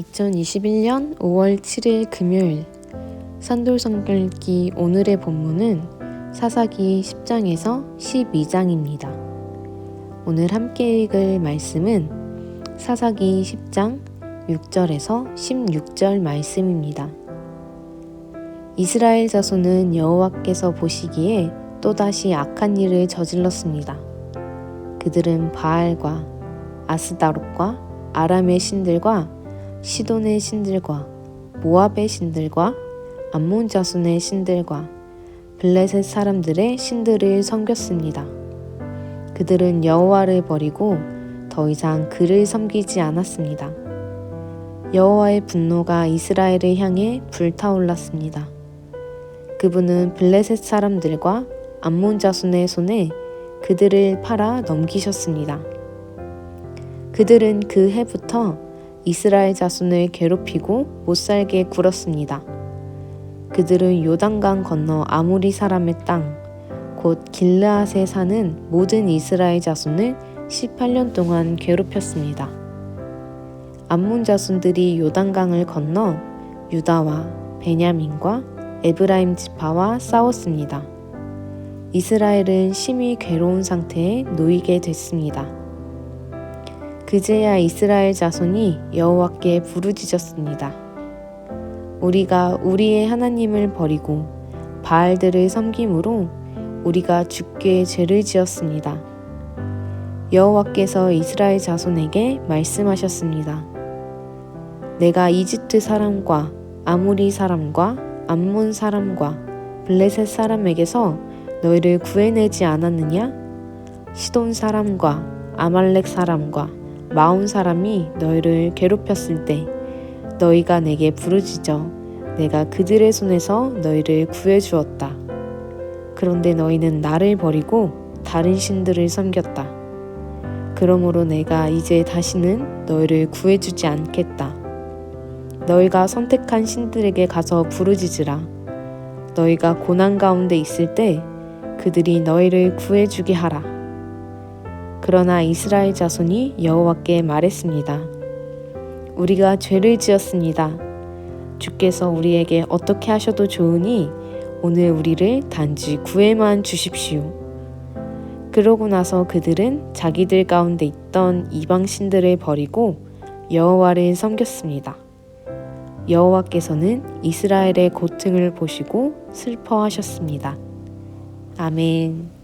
2021년 5월 7일 금요일 산돌성결기 오늘의 본문은 사사기 10장에서 12장입니다. 오늘 함께 읽을 말씀은 사사기 10장 6절에서 16절 말씀입니다. 이스라엘 자손은 여호와께서 보시기에 또다시 악한 일을 저질렀습니다. 그들은 바알과 아스다롯과 아람의 신들과 시돈의 신들과 모압의 신들과 암몬 자손의 신들과 블레셋 사람들의 신들을 섬겼습니다. 그들은 여호와를 버리고 더 이상 그를 섬기지 않았습니다. 여호와의 분노가 이스라엘을 향해 불타올랐습니다. 그분은 블레셋 사람들과 암몬 자손의 손에 그들을 팔아 넘기셨습니다. 그들은 그 해부터 이스라엘 자손을 괴롭히고 못살게 굴었습니다. 그들은 요단강 건너 아무리 사람의 땅, 곧 길르앗에 사는 모든 이스라엘 자손을 18년 동안 괴롭혔습니다. 암몬 자손들이 요단강을 건너 유다와 베냐민과 에브라임 지파와 싸웠습니다. 이스라엘은 심히 괴로운 상태에 놓이게 됐습니다. 그제야 이스라엘 자손이 여호와께 부르짖었습니다. 우리가 우리의 하나님을 버리고 바알들을 섬김으로 우리가 죽게 죄를 지었습니다. 여호와께서 이스라엘 자손에게 말씀하셨습니다. 내가 이집트 사람과 아무리 사람과 암몬 사람과 블레셋 사람에게서 너희를 구해내지 않았느냐? 시돈 사람과 아말렉 사람과 마온 사람이 너희를 괴롭혔을 때 너희가 내게 부르짖어 내가 그들의 손에서 너희를 구해 주었다. 그런데 너희는 나를 버리고 다른 신들을 섬겼다. 그러므로 내가 이제 다시는 너희를 구해 주지 않겠다. 너희가 선택한 신들에게 가서 부르짖으라. 너희가 고난 가운데 있을 때 그들이 너희를 구해 주게 하라. 그러나 이스라엘 자손이 여호와께 말했습니다. 우리가 죄를 지었습니다. 주께서 우리에게 어떻게 하셔도 좋으니 오늘 우리를 단지 구해만 주십시오. 그러고 나서 그들은 자기들 가운데 있던 이방 신들을 버리고 여호와를 섬겼습니다. 여호와께서는 이스라엘의 고통을 보시고 슬퍼하셨습니다. 아멘.